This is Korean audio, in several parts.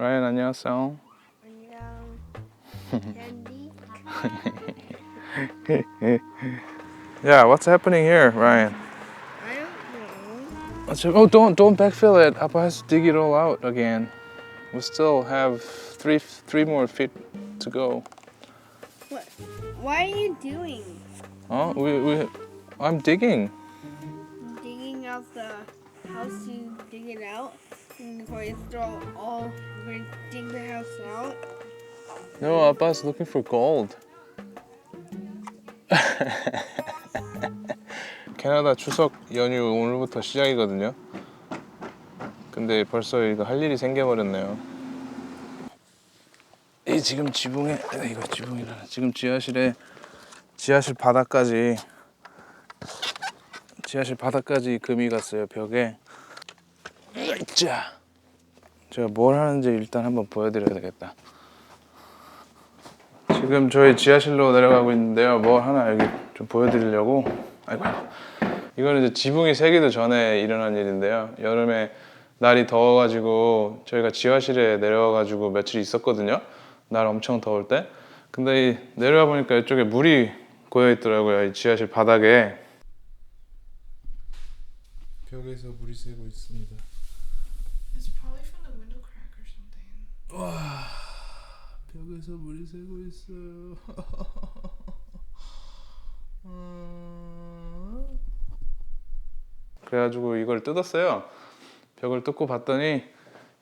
라이언 안녕하세요. 안녕. 캔디. Yeah, what's happening here, Ryan? I don't know. What's oh, don't don't backfill it. Papa has to dig it all out again. We still have three three more feet to go. What? What are you doing? Oh, we we I'm digging. Digging out the house to dig it out? And before you throw all, we're gonna dig the house out? No, Papa's looking for gold. 캐나다 추석 연휴 오늘부터 시작이거든요. 근데 벌써 이거 할 일이 생겨버렸네요. 이 지금 지붕에 아, 이거 지붕이라 지금 지하실에 지하실 바닥까지 지하실 바닥까지 금이 갔어요 벽에. 자, 제가 뭘 하는지 일단 한번 보여드려야 되겠다. 지금 저희 지하실로 내려가고 있는데요. 뭐 하나 여기 좀 보여드리려고. 아이고. 이거는 이제 지붕이 새기도 전에 일어난 일인데요. 여름에 날이 더워가지고 저희가 지하실에 내려와가지고 며칠 있었거든요. 날 엄청 더울 때. 근데 이 내려와 보니까 이쪽에 물이 고여 있더라고요. 이 지하실 바닥에. 벽에서 물이 새고 있습니다. 벽에서 물이 새고 있어요. 그래가지고 이걸 뜯었어요. 벽을 뜯고 봤더니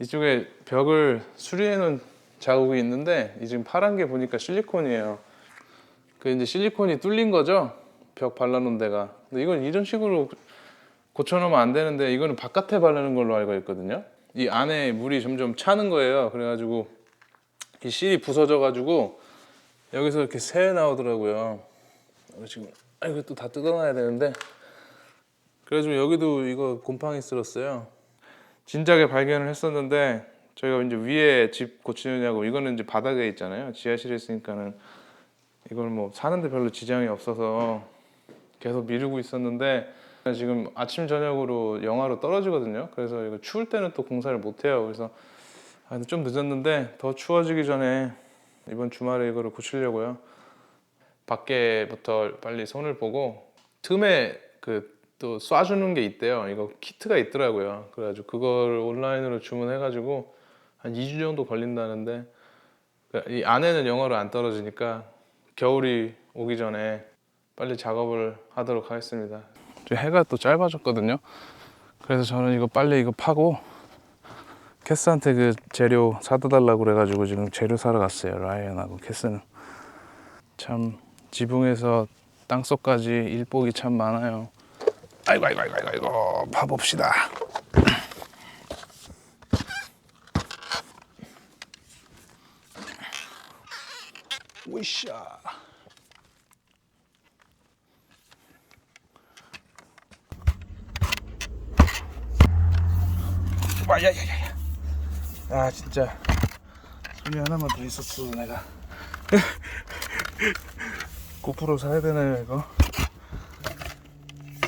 이쪽에 벽을 수리해 놓은 자국이 있는데 이 지금 파란 게 보니까 실리콘이에요. 그 이제 실리콘이 뚫린 거죠. 벽 발라놓은 데가. 근데 이건 이런 식으로 고쳐놓으면 안 되는데 이거는 바깥에 바르는 걸로 알고 있거든요. 이 안에 물이 점점 차는 거예요. 그래가지고 이 실이 부서져가지고 여기서 이렇게 새 나오더라고요. 이거 지금 아 이거 또 다 뜯어놔야 되는데 그래가지고 여기도 이거 곰팡이 쓸었어요. 진작에 발견을 했었는데 저희가 이제 위에 집 고치느냐고 이거는 이제 바닥에 있잖아요. 지하실에 있으니까는 이걸 뭐 사는데 별로 지장이 없어서 계속 미루고 있었는데 지금 아침 저녁으로 영하로 떨어지거든요. 그래서 이거 추울 때는 또 공사를 못 해요. 그래서 아, 좀 늦었는데 더 추워지기 전에 이번 주말에 이거를 고치려고요. 밖에부터 빨리 손을 보고 틈에 그 또 쏴주는 게 있대요. 이거 키트가 있더라고요. 그래가지고 그걸 온라인으로 주문해가지고 한 2주 정도 걸린다는데 그이 안에는 영하로 안 떨어지니까 겨울이 오기 전에 빨리 작업을 하도록 하겠습니다. 해가 또 짧아졌거든요. 그래서 저는 이거 빨리 이거 파고 캐스한테 그 재료 사다 달라고 그래가지고 지금 재료 사러 갔어요. 라이언하고 캐스는 참 지붕에서 땅속까지 일복이 참 많아요. 아이고 아이고 아이고 아이고, 파봅시다. 으쌰. 와야야야야. 아 진짜. 손이 하나만 더 있었어 내가. 고프로 사야 되나요 이거?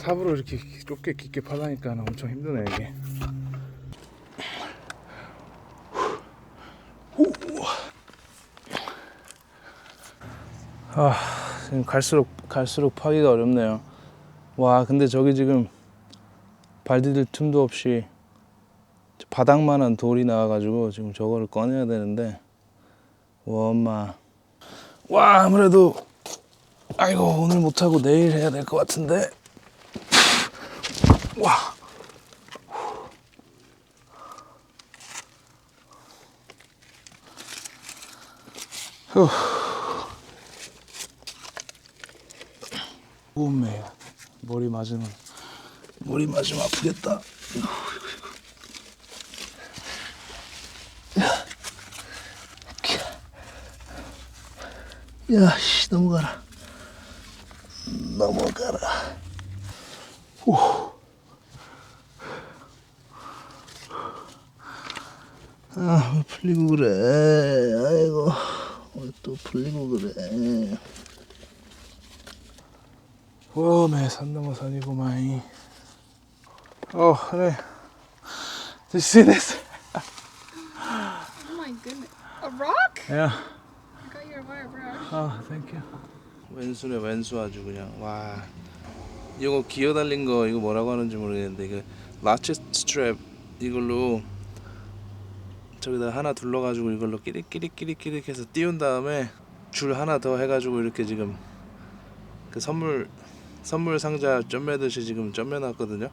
삽으로 이렇게 좁게 깊게 파다니까 엄청 힘드네 이게. 아 지금 갈수록 갈수록 파기가 어렵네요. 와 근데 저기 지금 발 디딜 틈도 없이 바닥만한 돌이 나와가지고 지금 저거를 꺼내야 되는데 와 엄마. 와 아무래도 아이고 오늘 못하고 내일 해야 될 것 같은데. 와. 후. 오메 머리 맞으면 머리 맞으면 아프겠다 야, 씨, 넘어가라. 넘어가라. 오. 아, 왜 풀리고 그래. 아이고, 왜또 풀리고 그래. 웜에 산 넘어 산이구만. 어, 그래. Did you see this? Oh my goodness. A rock? Yeah. 아, you. 왼수네 왼수 아주 그냥 와. 이거 기어 달린 거 이거 뭐라고 하는지 모르겠는데 이거 라치 스트랩 이걸로 저기다 하나 둘러가지고 이걸로 끼릭끼릭끼릭끼릭 해서 띄운 다음에 줄 하나 더 해가지고 이렇게 지금 그 선물 선물 상자 점매듯이 지금 점매놨거든요.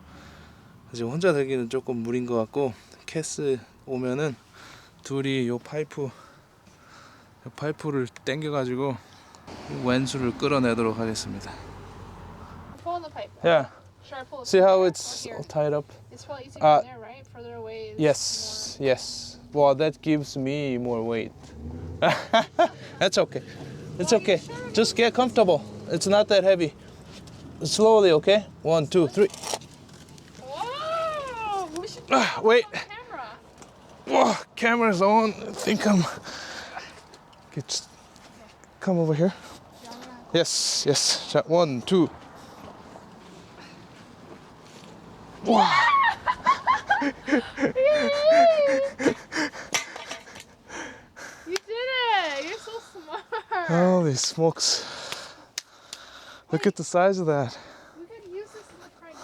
지금 혼자 들기는 조금 무리인 것 같고 캐스 오면은 둘이 요 파이프 요 파이프를 당겨가지고 왼수를 끌어내도록 하겠습니다. Pull on the pipe. Yeah. Should I pull it See how from it's there or here? tied up? It's probably easier Uh, from there, right? Further away is Yes, yes. Well, that gives me more weight. That's okay. It's okay. Just get comfortable. It's not that heavy. Slowly, okay? One, two, three. more. Whoa! We should Ah, wait. camera. Whoa, camera's on. I think I'm. Get, just come over here. Yes, yes. One, two. Wow. You did it! You're so smart. Holy smokes. Look at the size of that. We could use this in the front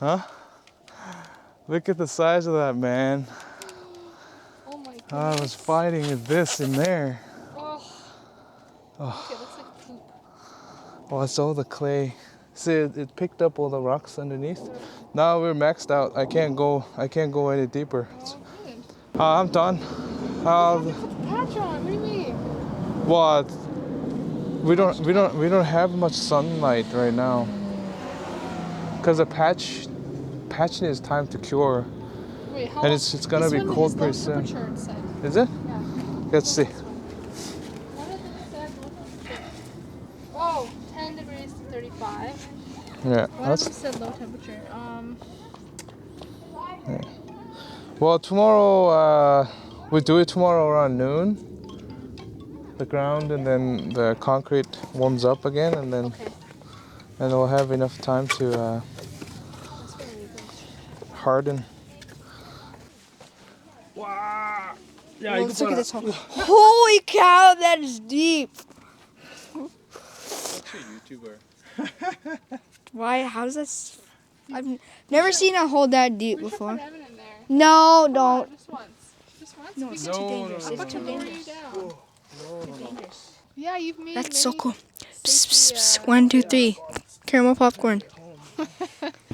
yard. Huh? Look at the size of that, man. Oh. I was fighting with this in there. Oh. Okay, it looks like poop. Oh, it's all the clay. See, it, it picked up all the rocks underneath. Now we're maxed out. I can't go. I can't go any deeper. Oh. Uh, I'm done. Uh, Put the patch on. What do you mean? what? We don't. We don't. We don't have much sunlight right now. Cause the patch, patch is time to cure. Wait, And it's- it's gonna be cold pretty soon. temperature, it said. Is it? Yeah. Let's see. What did it say? Oh, 10 degrees to 35. Yeah. One of That's said low temperature. Um, Well, tomorrow uh, we do it tomorrow around noon. The ground and then the concrete warms up again, and then okay. and we'll have enough time to uh, That's Let's look at this one. Holy cow, that is deep. YouTuber. Why? How does this? I've n- never seen a hole that deep We should before. put Evan in there. No, Come on, don't. Just once. Just once? No, We it's can- too No, dangerous. no, It's But too to lower dangerous. you down. Yeah, you've made That's so many cool. Psst, psst, psst. safety, uh, One, two, three. Caramel popcorn.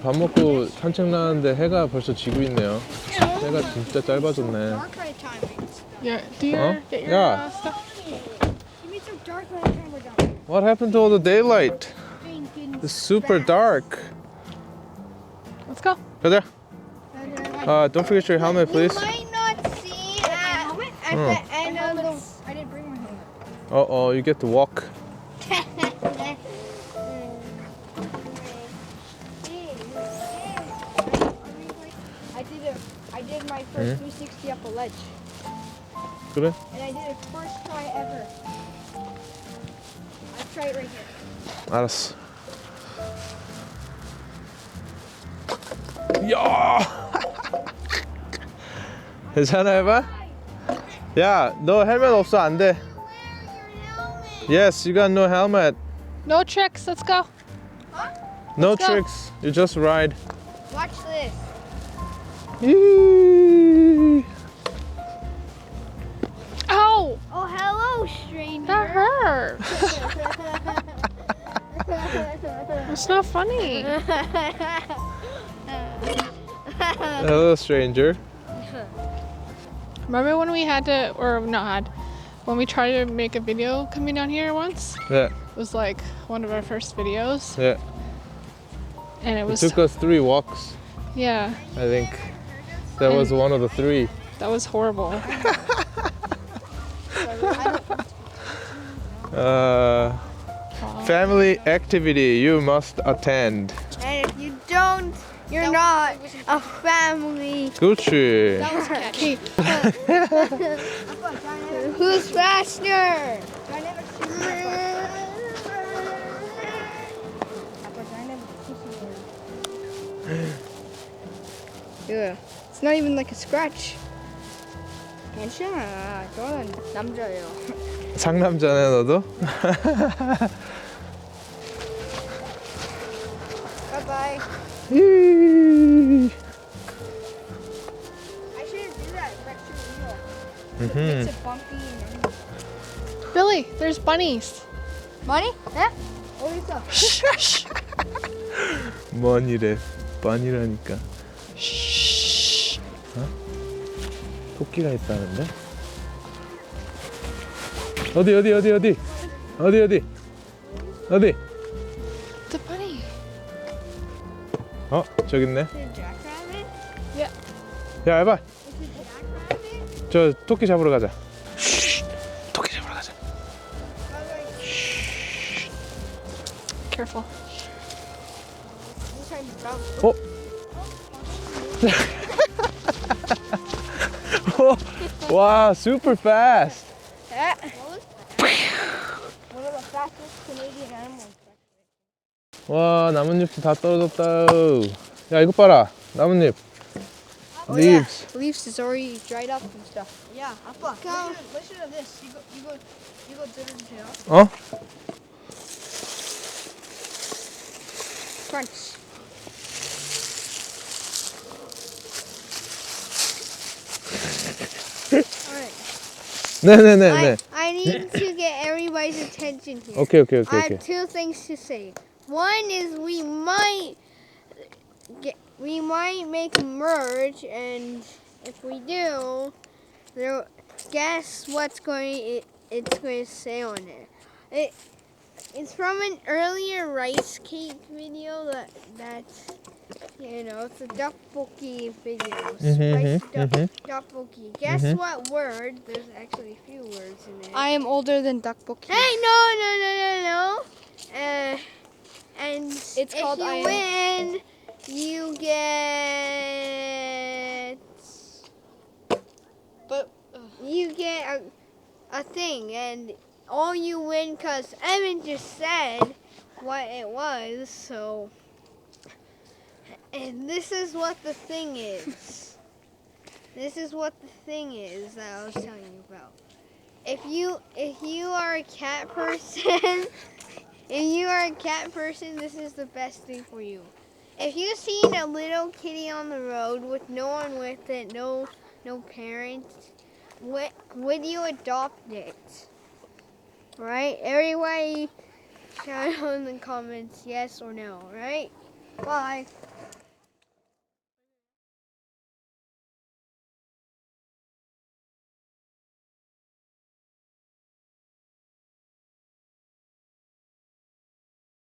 밥 먹고 산책 나왔는데 해가 벌써 지고 있네요. 해가 진짜 짧아졌네. Dark light time. Yeah, do your, Huh? get your Yeah. uh, stuff. Give me some dark light time. We're done. What happened to all the daylight? It's super fast. dark. Let's go. Go there. Uh, don't forget your helmet, You please. might not see at, at Hmm. the end of the. I didn't bring my helmet. Uh oh, you get to walk. I did it. I did my first 360 up a ledge, 그래? and I did it first try ever. I'll try it right here. 알았어. 야! 괜찮아 해봐? 야, 너 헬멧 없어 안 돼. Yes, you got no helmet. No tricks. Let's go. No Let's go. tricks. You just ride. Watch this. Yee. Hello, stranger. That hurt. It's not funny. Hello, stranger. Remember when we had to, or not had, when we tried to make a video coming down here once? Yeah, It was like one of our first videos, yeah. and it It was took us three walks, yeah, I think. That was one of the three. that was horrible. Uh, family activity you must attend. And if you don't, you're not a family. 그렇지. Okay. Who's faster? Yeah, it's not even like a scratch. 괜찮아. 저는 남자예요. 상남자네 너도? Bye bye. 이. I shouldn't do that. It's actually real. 음흠. It's a bumpy and Billy, there's bunnies. Money? 네? 어디 있어? 뭐니래 뻔이라니까 어? 토끼가 있다는데? 어디 어디 어디 어디 어디 어디 어디 bunny. 어 저기 있네? 야 알바? 저 토끼 잡으러 가자 토끼 잡으러 가자 Careful. 어? 와 super fast That one of the fastest Canadian animals. 와 나뭇잎이 다 떨어졌다 야 이거 봐라 나뭇잎 leaves Leaves is already dried up and stuff. Yeah, 아빠. Listen, listen to this. 이거 이거 이거 들으세요. 어? Crunch. No, no, no, no. I, I need to get everybody's attention here. Okay, okay, okay. I have okay. two things to say. One is we might get, we might make a merge, and if we do, there, guess what's going it, it's going to say on it. It it's from an earlier rice cake video that that you know it's a tteokbokki video. Mhm, Spicy mhm, duck- tteokbokki. Guess Mhm. what word? There's actually a few words in there. I am older than Duckbookie. Hey, no, no, no, no, no. Uh, and It's if called you I am- win, you get But you get a, a thing, and all you win because Evan just said what it was. So, and this is what the thing is. this is what the thing is that I was telling you about. If you if you are a cat person, if you are a cat person, this is the best thing for you. If you seen a little kitty on the road with no one with it, no no parents, would, would you adopt it? Right? Everybody shout out in the comments yes or no, right? Bye.